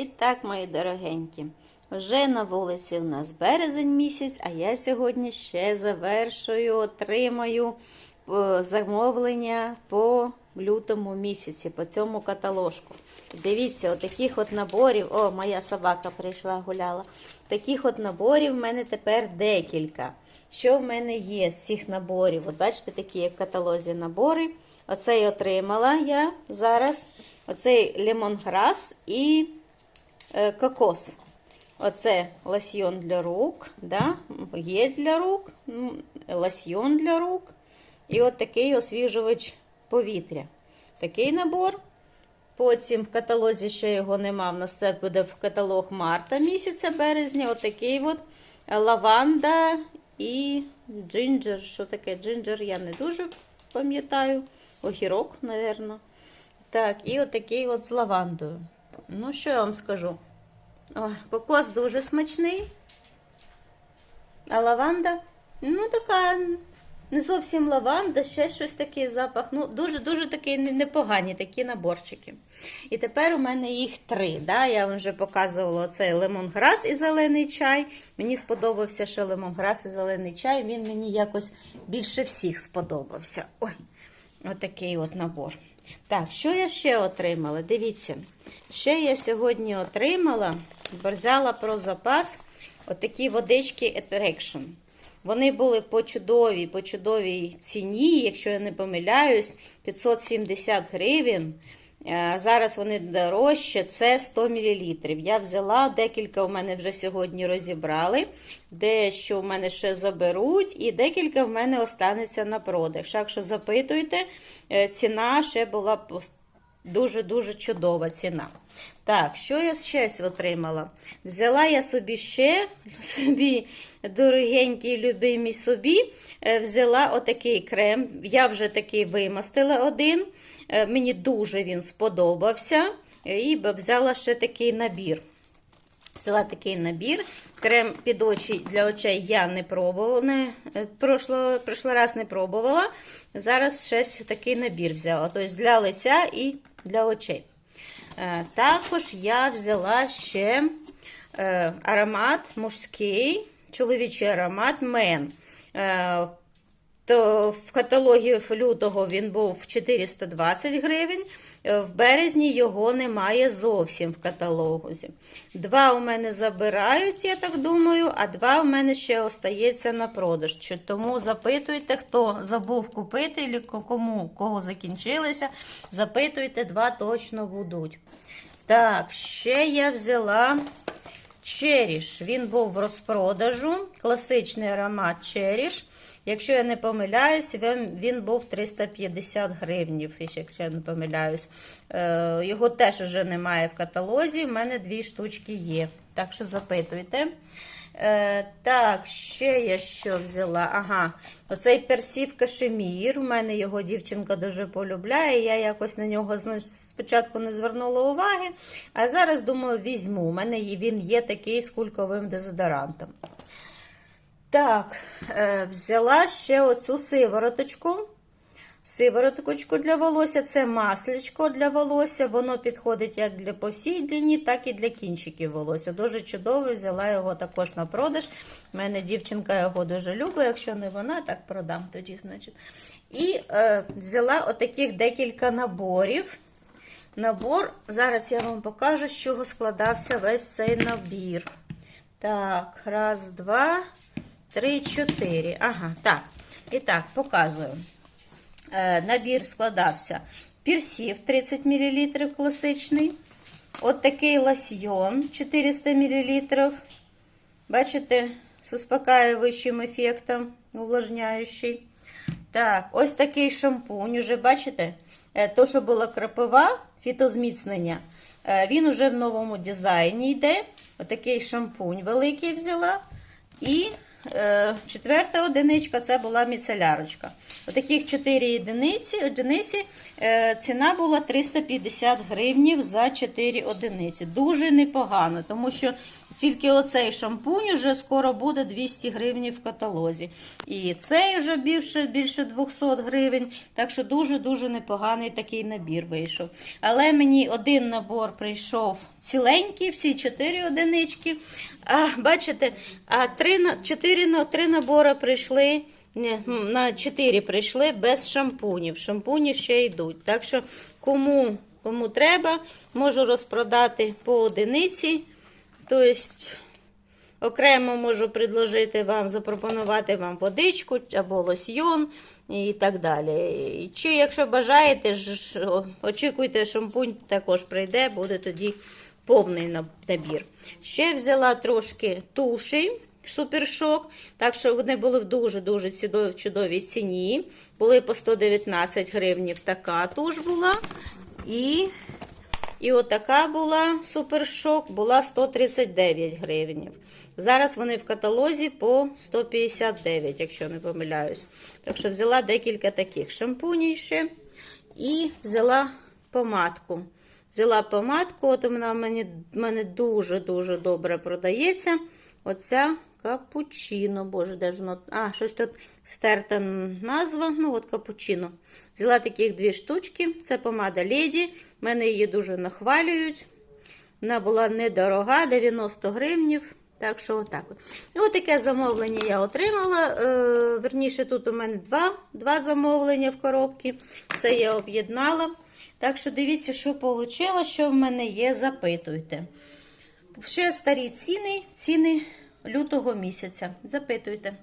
І так, мої дорогенькі, вже на вулиці в нас березень місяць, а я сьогодні ще завершую, отримаю е, замовлення по лютому місяці, по цьому каталожку. Дивіться, отаких от наборів. О, моя собака прийшла, гуляла. Таких от наборів в мене тепер декілька. Що в мене є з цих наборів? От бачите, такі як в каталозі набори. Оцей отримала я зараз. Оцей лемонграс і кокос. Оце лосьйон для рук, да? є для рук, м, лосьйон для рук. І от такий освіжувач повітря. Такий набор. Потім в каталозі ще його нема. В нас це буде в каталог марта місяця, березня. Отакий от лаванда і джинджер. Що таке джинджер? Я не дуже пам'ятаю. Огірок, напевно. Так, і отакий от з лавандою. Ну, що я вам скажу? О, кокос дуже смачний. А лаванда, ну, така не зовсім лаванда, ще щось такий запах. Ну, дуже-дуже не- непогані такі наборчики. І тепер у мене їх три. Да? Я вам вже показувала цей лемонграс і зелений чай. Мені сподобався, що лемонграс і зелений чай. Він мені якось більше всіх сподобався. Ой, отакий от набор. Так, що я ще отримала? Дивіться, ще я сьогодні отримала, взяла про запас отакі водички Attraction. Вони були по чудовій, по чудовій ціні, якщо я не помиляюсь, 570 гривень. Е, Зараз вони дорожче, це 100 мл. Я взяла, декілька у мене вже сьогодні розібрали, дещо в мене ще заберуть, і декілька в мене останеться на продаж. Так що запитуйте, е, ціна ще була дуже-дуже чудова ціна. Так, що я ще отримала? Взяла я собі ще, собі, дорогенький, любимий собі, е, взяла отакий крем. Я вже такий вимастила один. Е, Мені дуже він сподобався. е, І взяла ще такий набір. Взяла такий набір. Крем під очі для очей я не пробувала. Не, е, прошло, прошлий раз не пробувала. Зараз щось такий набір взяла. Тобто для лиця і для очей. Е, Також я взяла ще е, аромат мужський, чоловічий аромат Мен. То в каталогі лютого він був 420 гривень. е, В березні його немає зовсім в каталозі. Два у мене забирають, я так думаю, а два у мене ще остається на продаж. Тому запитуйте, хто забув купити, кому кого закінчилися. Запитуйте, два точно будуть. Так, ще я взяла Черіш. Він був в розпродажу. Класичний аромат Черіш. Якщо я не помиляюсь, він, був 350 гривнів, якщо я не помиляюсь. Е, його теж вже немає в каталозі. в мене дві штучки є. Так що запитуйте. Е, так, ще я що взяла? Ага, оцей персів кашемір. У мене його дівчинка дуже полюбляє. Я якось на нього спочатку не звернула уваги, а зараз думаю, візьму. У мене він є такий з кульковим дезодорантом. Так, е, взяла ще оцю сивороточку. Сивороточку для волосся, це масличко для волосся. Воно підходить як для по всій длині, так і для кінчиків волосся. Дуже чудове, взяла його також на продаж. У мене дівчинка його дуже любить, якщо не вона, так продам тоді, значить. І е, взяла отаких декілька наборів. Набор, зараз я вам покажу, з чого складався весь цей набір. Так, раз, два, три, чотири. Ага, так. І так, показую. Е, набір складався пірсів 30 мл класичний. От такий лосьйон 400 мл. Бачите, з успокаюючим ефектом, увлажняючий. Так, ось такий шампунь. Уже бачите? Е, То, що була крапива, фітозміцнення, е, він уже в новому дизайні йде. Отакий шампунь великий взяла. І четверта одиничка це була міцелярочка. Отаких 4 одиниці, одиниці е, ціна була 350 гривнів за 4 одиниці. Дуже непогано, тому що Тільки оцей шампунь уже скоро буде 200 гривень в каталозі. І цей вже більше, більше 200 гривень. Так що дуже-дуже непоганий такий набір вийшов. Але мені один набор прийшов ціленький, всі 4 одинички. А бачите, а 3 4 3 набори прийшли. На 4 прийшли без шампунів. Шампуні ще йдуть. Так що кому, кому треба, можу розпродати по одиниці. Тобто окремо можу предложити вам, запропонувати вам водичку або лосьйон і так далі. Чи якщо бажаєте, очікуйте, шампунь також прийде, буде тоді повний набір. Ще взяла трошки туші. Супершок, так що вони були в дуже-дуже чудовій ціні. Були по 119 гривнів така туш була. І і отака була супершок, була 139 гривень. Зараз вони в каталозі по 159, якщо не помиляюсь. Так що взяла декілька таких шампунів ще. І взяла помадку. Взяла помадку, от вона в мене дуже-дуже добре продається. Оця капучино. Боже, де ж воно? А, щось тут стерта назва. Ну, от капучино. Взяла таких дві штучки. Це помада Леді. Мене її дуже нахвалюють. Вона була недорога, 90 гривнів. Так що отак. от. І от таке замовлення я отримала. Е, верніше, тут у мене два, два замовлення в коробці. Все я об'єднала. Так що дивіться, що вийшло, що в мене є, запитуйте. Ще старі ціни, ціни лютого місяця. Запитуйте.